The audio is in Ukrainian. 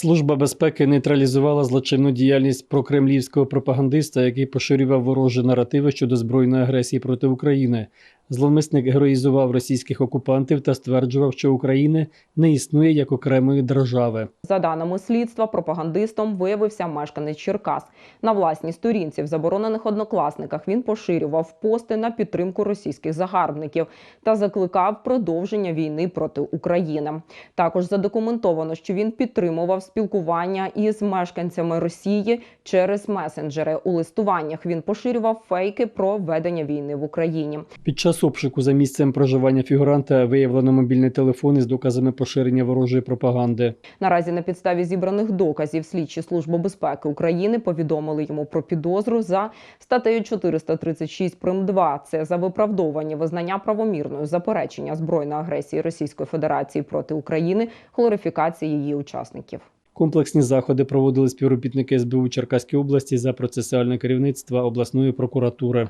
Служба безпеки нейтралізувала злочинну діяльність прокремлівського пропагандиста, який поширював ворожі наративи щодо збройної агресії проти України. Зловмисник героїзував російських окупантів та стверджував, що України не існує як окремої держави. За даними слідства, пропагандистом виявився мешканець Черкас. На власній сторінці в заборонених однокласниках він поширював пости на підтримку російських загарбників та закликав продовження війни проти України. Також задокументовано, що він підтримував спілкування із мешканцями Росії через месенджери. У листуваннях він поширював фейки про ведення війни в Україні. Під час обшуку за місцем проживання фігуранта виявлено мобільний телефон із доказами поширення ворожої пропаганди. Наразі на підставі зібраних доказів слідчі служби безпеки України повідомили йому про підозру за статтею 436 прим. 2. Це за виправдовування визнання правомірною заперечення збройної агресії Російської Федерації проти України, глорифікації її учасників. Комплексні заходи проводили співробітники СБУ Черкаської області за процесуальне керівництва обласної прокуратури.